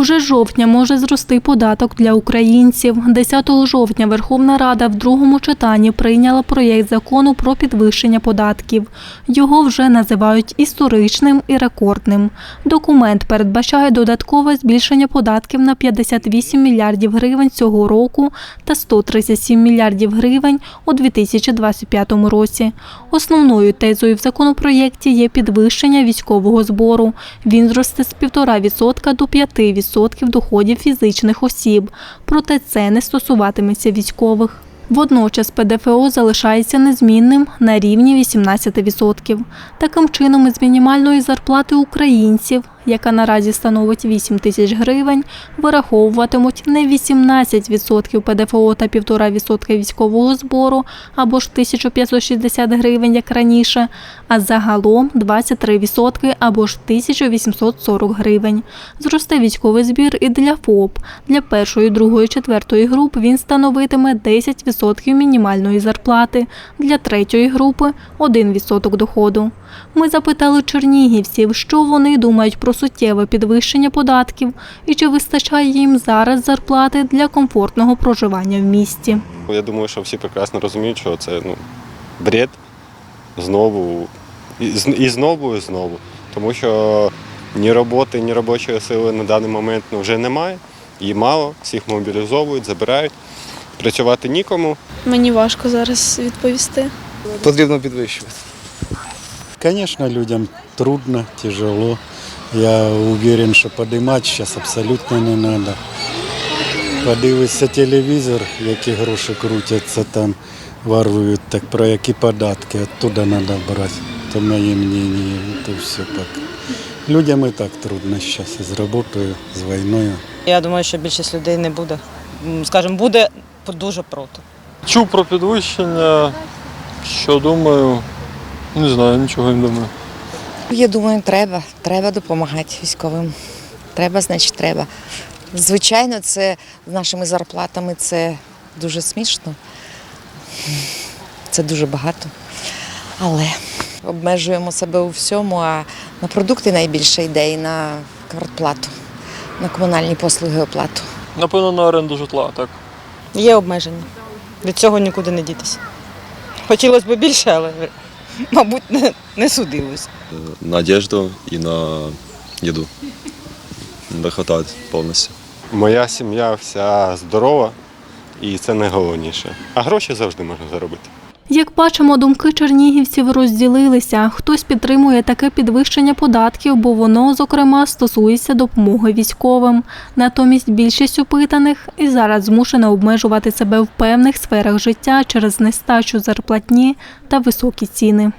Вже з жовтня може зрости податок для українців. 10 жовтня Верховна Рада в другому читанні прийняла проєкт закону про підвищення податків. Його вже називають історичним і рекордним. Документ передбачає додаткове збільшення податків на 58 мільярдів гривень цього року та 137 мільярдів гривень у 2025 році. Основною тезою в законопроєкті є підвищення військового збору. Він зросте з 1,5% до 5% доходів фізичних осіб. Проте це не стосуватиметься військових. Водночас ПДФО залишається незмінним на рівні 18%. Таким чином, із мінімальної зарплати українців, яка наразі становить 8 тисяч гривень, вираховуватимуть не 18% ПДФО та 1,5% військового збору або ж 1560 гривень, як раніше, а загалом 23% або ж 1840 гривень. Зросте військовий збір і для ФОП. Для першої, другої, четвертої груп він становитиме 10% мінімальної зарплати, для третьої групи 1% доходу. Ми запитали чернігівців, що вони думають про суттєве підвищення податків і чи вистачає їм зараз зарплати для комфортного проживання в місті. Я думаю, що всі прекрасно розуміють, що це ну, бред знову і, і знову, і знову. Тому що ні роботи, ні робочої сили на даний момент ну, вже немає. Її мало, всіх мобілізовують, забирають. Працювати нікому. Мені важко зараз відповісти. Потрібно підвищувати. Конечно, людям трудно, тяжело. Я уверен, що подимати зараз абсолютно не треба. Подивишся телевізор, які гроші крутяться там, ворують, так про які податки, оттуда треба брати. То моє мнение, то все так. Людям і так трудно зараз із роботою, з війною. Я думаю, що більшість людей не буде. Скажімо, буде дуже проти. Чув про підвищення. Що думаю? Не знаю, нічого не думаю. Я думаю, треба. Треба допомагати військовим. Треба, значить, треба. Звичайно, це з нашими зарплатами це дуже смішно. Це дуже багато. Але обмежуємо себе у всьому, а на продукти найбільше йде і на квартплату, на комунальні послуги оплату. Напевно, на оренду житла, так. Є обмеження. Від цього нікуди не дітися. Хотілося б більше, але, мабуть, не, не судилось. на одежду і на їду. Не вистачає повністю. Моя сім'я вся здорова, і це найголовніше. А гроші завжди можна заробити. Як бачимо, думки чернігівців розділилися. Хтось підтримує таке підвищення податків, бо воно, зокрема, стосується допомоги військовим. Натомість більшість опитаних і зараз змушена обмежувати себе в певних сферах життя через нестачу зарплатні та високі ціни.